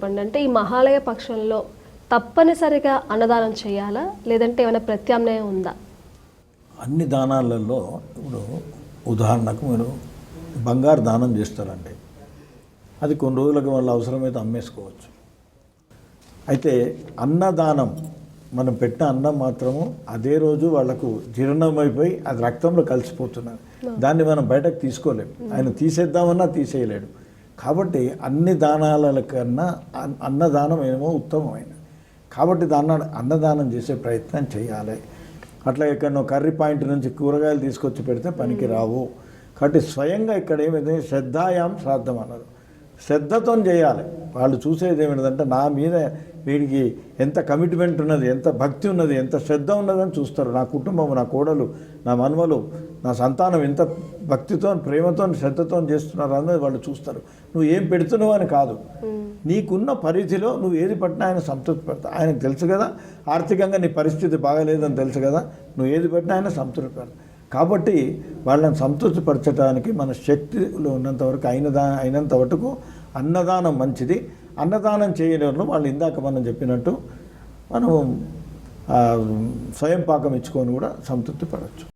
చెప్పండి అంటే ఈ మహాలయ పక్షంలో తప్పనిసరిగా అన్నదానం చేయాలా? లేదంటే ఏమైనా ప్రత్యామ్నాయం ఉందా? అన్ని దానాలలో ఇప్పుడు ఉదాహరణకు మీరు బంగారు దానం చేస్తారండి. అది కొన్ని రోజులకు వాళ్ళ అవసరమైతే అమ్మేసుకోవచ్చు. అయితే అన్నదానం మనం పెట్టిన అన్నం మాత్రము అదే రోజు వాళ్ళకు జీర్ణమైపోయి అది రక్తంలో కలిసిపోతున్నది. దాన్ని మనం బయటకు తీసుకోలేము. ఆయన తీసేద్దామన్నా తీసేయలేడు. కాబట్టి అన్ని దానాల కన్నా అన్- అన్నదానం ఏమో ఉత్తమమైన కాబట్టి దాన్ని అన్నదానం చేసే ప్రయత్నం చేయాలి. అట్లా ఎక్కడనో కర్రీ పాయింట్ నుంచి కూరగాయలు తీసుకొచ్చి పెడితే పనికి రావు. కాబట్టి స్వయంగా ఇక్కడ ఏమైంది? శ్రద్ధాయాం శ్రాద్ధం అన్నారు. శ్రద్ధతో చేయాలి. వాళ్ళు చూసేది ఏమిటంటే నా మీద వీడికి ఎంత కమిట్మెంట్ ఉన్నది ఎంత భక్తి ఉన్నది ఎంత శ్రద్ధ ఉన్నదని చూస్తారు. నా కుటుంబం నా కోడలు నా మనవలు నా సంతానం ఎంత భక్తితో ప్రేమతో శ్రద్ధతో చేస్తున్నారు అన్నది వాళ్ళు చూస్తారు. నువ్వు ఏం పెడుతున్నావు అని కాదు. నీకున్న పరిధిలో నువ్వు ఏది పట్టినా ఆయన సంతృప్తి పడతా ఆయనకు తెలుసు కదా ఆర్థికంగా నీ పరిస్థితి బాగలేదని తెలుసు కదా నువ్వు ఏది పెట్టినా ఆయన సంతృప్తి పడతా కాబట్టి వాళ్ళని సంతృప్తిపరచడానికి మన శక్తిలో ఉన్నంత వరకు అయిన దా అయినంత వరకు అన్నదానం మంచిది. అన్నదానం చేయని వాళ్ళు వాళ్ళు ఇందాక మనం చెప్పినట్టు మనం స్వయం పాకం ఇచ్చుకొని కూడా సంతృప్తి పడవచ్చు